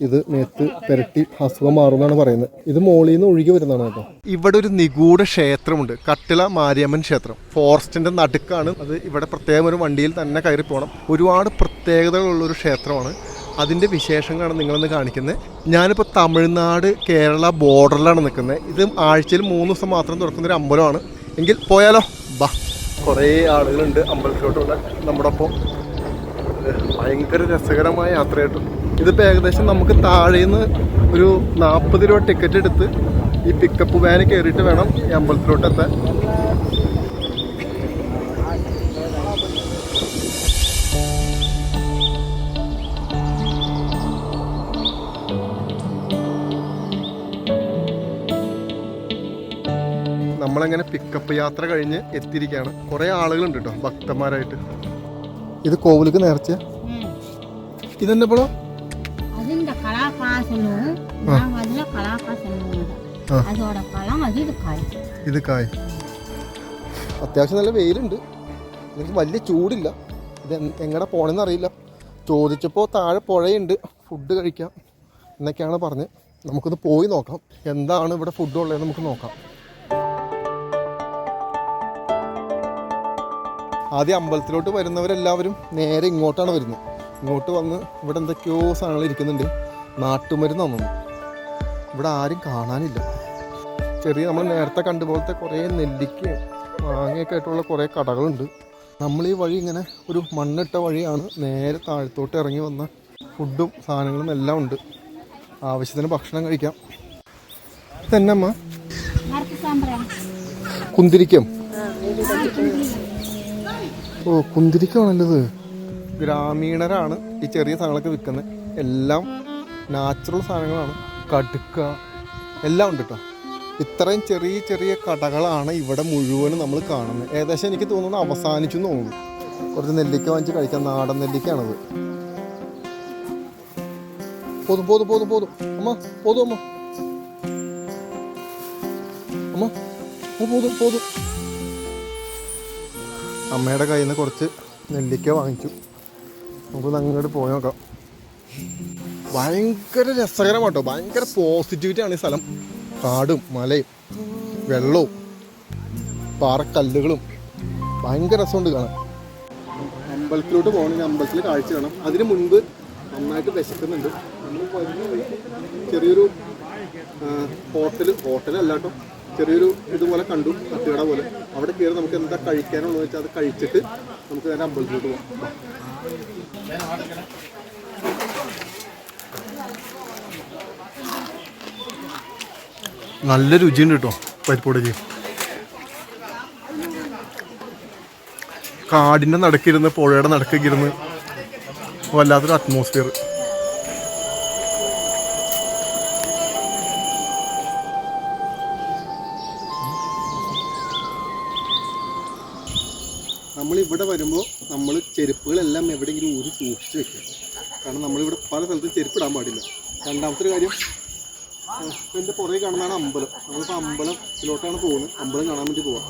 ഇത് മേത്ത് പെരട്ടി അസുഖം മാറുമെന്നാണ് പറയുന്നത്. ഇത് മോളിൽ നിന്ന് ഒഴുകി വരുന്നതാണ് കേട്ടോ. ഇവിടെ ഒരു നിഗൂഢ ക്ഷേത്രമുണ്ട്. കട്ടിള മാരിയമ്മൻ ക്ഷേത്രം. ഫോറസ്റ്റിന്റെ നടുക്കാണ് അത്. ഇവിടെ പ്രത്യേകം ഒരു വണ്ടിയിൽ തന്നെ കയറി പോകണം ഒരുപാട് പ്രത്യേകതകളുള്ള ഒരു ക്ഷേത്രമാണ്. അതിന്റെ വിശേഷങ്ങളാണ് നിങ്ങളൊന്ന് കാണിക്കുന്നത്. ഞാനിപ്പോൾ തമിഴ്നാട് കേരള ബോർഡറിലാണ് നിൽക്കുന്നത്. ഇത് ആഴ്ചയിൽ മൂന്ന് ദിവസം മാത്രം തുറക്കുന്ന ഒരു അമ്പലമാണ്. എങ്കിൽ പോയാലോ? ബാ. കുറേ ആളുകളുണ്ട് അമ്പലത്തിലോട്ടുള്ള നമ്മുടെ ഒപ്പം. ഭയങ്കര രസകരമായ യാത്രയായിട്ടും ഇതിപ്പോൾ ഏകദേശം നമുക്ക് താഴേന്ന് ഒരു നാൽപ്പത് രൂപ ടിക്കറ്റ് എടുത്ത് ഈ പിക്കപ്പ് വാന് കയറിയിട്ട് വേണം ഈ അമ്പലത്തിലോട്ട് എത്താൻ നമ്മളങ്ങനെ പിക്കപ്പ് യാത്ര കഴിഞ്ഞ് എത്തിയിരിക്കുകയാണ്. കുറേ ആളുകളുണ്ട് കേട്ടോ ഭക്തന്മാരായിട്ട്. ഇത് കോവിലേക്ക് നേർച്ച அது கலாகாசனும் நான் வந்து கலாகாசனும் ஆ. அதோட பழம் அது இது காய் ഇത് കായ് അത്യാവശ്യം നല്ല വെയിലുണ്ട് എനിക്ക് വലിയ ചൂടില്ല ഇത് എങ്ങടെ പോണെന്ന് അറിയില്ല ചോദിച്ചപ്പോൾ താഴെ പുഴയുണ്ട് ഫുഡ് കഴിക്കാം എന്നൊക്കെയാണ് പറഞ്ഞ് നമുക്കൊന്ന് പോയി നോക്കാം എന്താണ് ഇവിടെ ഫുഡ് ഉള്ളത് നമുക്ക് നോക്കാം ആദ്യം അമ്പലത്തിലോട്ട് വരുന്നവരെല്ലാവരും നേരെ ഇങ്ങോട്ടാണ് വരുന്നത് ഇങ്ങോട്ട് വന്ന് ഇവിടെ എന്തൊക്കെയോ സാധനങ്ങൾ ഇരിക്കുന്നുണ്ട് നാട്ടുമരുന്നാണ് ഇവിടെ ആരും കാണാനില്ല. ചെറിയ നമ്മൾ നേരത്തെ കണ്ടുപോലത്തെ കുറേ നെല്ലിക്ക മാങ്ങയൊക്കെ ആയിട്ടുള്ള കുറേ കടകളുണ്ട്. നമ്മൾ ഈ വഴി ഇങ്ങനെ ഒരു മണ്ണിട്ട വഴിയാണ് നേരെ താഴത്തോട്ട് ഇറങ്ങി വന്ന ഫുഡും സാധനങ്ങളും എല്ലാം ഉണ്ട്. ആവശ്യത്തിന് ഭക്ഷണം കഴിക്കാം. തന്നമ്മ കുന്തിരിക്കം. ഓ കുന്തിരിക്കാണല്ലത് ഗ്രാമീണരാണ് ഈ ചെറിയ സാധനങ്ങളൊക്കെ വിൽക്കുന്നത്. എല്ലാം നാച്ചുറൽ സാധനങ്ങളാണ്. കടുക്ക എല്ലാം ഉണ്ട് കേട്ടോ ഇത്രയും ചെറിയ ചെറിയ കടകളാണ് ഇവിടെ മുഴുവനും നമ്മൾ കാണുന്നത്. ഏകദേശം എനിക്ക് തോന്നുന്നു അവസാനിച്ചു തോന്നുന്നു. കുറച്ച് നെല്ലിക്ക വാങ്ങിച്ച് കഴിക്കാൻ നാടൻ നെല്ലിക്കയാണത്. പോതും പോതും പോതും പോതും. അമ്മ പോതും അമ്മ. അമ്മ പോതും പോതും. അമ്മയുടെ കയ്യിൽ നിന്ന് കുറച്ച് നെല്ലിക്ക വാങ്ങിച്ചു. നമുക്കൊന്ന് അങ്ങോട്ട് പോയി നോക്കാം. ഭയങ്കര രസകരമാട്ടോ. ഭയങ്കര പോസിറ്റിവിറ്റി ആണ് ഈ സ്ഥലം. കാടും മലയും വെള്ളവും പാറക്കല്ലുകളും. ഭയങ്കര രസമുണ്ട് കാണാൻ. അമ്പലത്തിലോട്ട് പോകണമെങ്കിൽ അമ്പലത്തിൽ കാഴ്ച കാണാം. അതിനു മുൻപ് നന്നായിട്ട് വിശക്കുന്നുണ്ട്. നമ്മൾ ചെറിയൊരു ഹോട്ടൽ അല്ലാട്ടോ ചെറിയൊരു ഇതുപോലെ കണ്ടു തട്ടുകട പോലെ. അവിടെ കയറി നമുക്ക് എന്താ കഴിക്കാനുള്ളത് വെച്ചാൽ അത് കഴിച്ചിട്ട് നമുക്ക് നേരെ അമ്പലത്തിലോട്ട് പോകാം. നല്ല രുചിയുണ്ട് കേട്ടോ പരിപ്പുടരി കാടിന്റെ നടക്കിരുന്ന് പുഴയുടെ നടക്കൊക്കെ ഇരുന്ന് വല്ലാത്തൊരു അറ്റ്മോസ്ഫിയർ നമ്മളിവിടെ വരുമ്പോൾ നമ്മൾ ചെരുപ്പുകളെല്ലാം എവിടെയെങ്കിലും ഊരി സൂക്ഷിച്ചു വെക്കുക. കാരണം നമ്മളിവിടെ പല സ്ഥലത്തും ചെരുപ്പിടാൻ പാടില്ല. രണ്ടാമത്തെ ഒരു കാര്യം എന്റെ പുറകെ കാണുന്നതാണ് അമ്പലം. നമ്മളിപ്പോൾ അമ്പലത്തിലോട്ടാണ് പോകുന്നത്. അമ്പലം കാണാൻ വേണ്ടി പോവാം.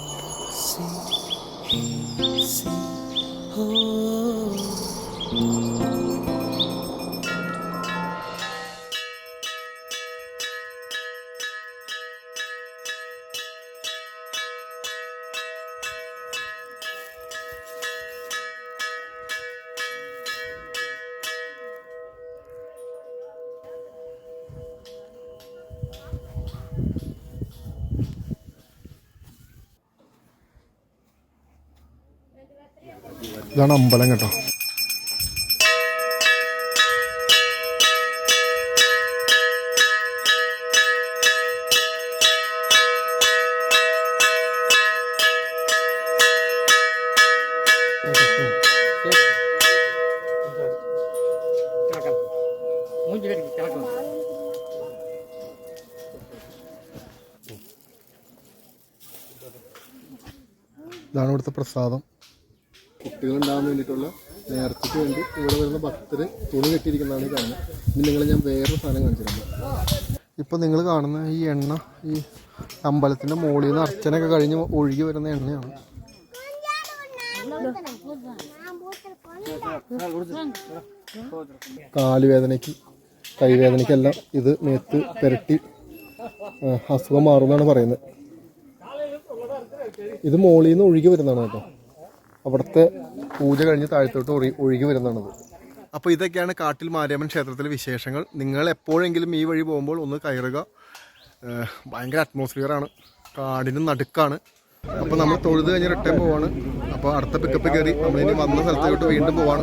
ഇതാണ് അമ്പലം കേട്ടോ. ഇതാണ് ഇവിടുത്തെ പ്രസാദം. കുട്ടികളുണ്ടാകാൻ വേണ്ടിയിട്ടുള്ള നേർച്ചയ്ക്ക് വേണ്ടി ഇവിടെ വരുന്ന ഭക്തർ തുണി കെട്ടിയിരിക്കുന്നതാണ് ഈ കാണുന്നത്. ഇനി നിങ്ങൾ ഞാൻ വേറൊരു സാധനം കാണിച്ചിട്ടുണ്ട്. ഇപ്പം നിങ്ങൾ കാണുന്ന ഈ എണ്ണ ഈ അമ്പലത്തിന്റെ മുകളിൽ നിന്ന് അർച്ചനയൊക്കെ കഴിഞ്ഞ് ഒഴുകി വരുന്ന എണ്ണയാണ്. കാലുവേദനയ്ക്ക് കൈവേദനയ്ക്കെല്ലാം ഇത് മേത്ത് പുരട്ടി അസുഖം മാറുമെന്നാണ് പറയുന്നത്. ഇത് മോളിൽ നിന്ന് ഒഴുകി വരുന്നതാണ് കേട്ടോ. അവിടുത്തെ പൂജ കഴിഞ്ഞ് താഴത്തോട്ട് ഒഴി ഒഴുകി വരുന്നതാണത്. അപ്പോൾ ഇതൊക്കെയാണ് കാട്ടിൽ മാരിയമ്മൻ ക്ഷേത്രത്തിലെ വിശേഷങ്ങൾ. നിങ്ങൾ എപ്പോഴെങ്കിലും ഈ വഴി പോകുമ്പോൾ ഒന്ന് കയറുക. ഭയങ്കര അറ്റ്മോസ്ഫിയറാണ് കാടിന് നടുക്കാണ്. അപ്പോൾ നമ്മൾ തൊഴുത് കഴിഞ്ഞ് റിട്ടേൺ പോവാണ്. അപ്പോൾ അടുത്ത പിക്കപ്പ് കയറി നമ്മളിനി വന്ന സ്ഥലത്തോട്ട് വീണ്ടും പോവാണ്.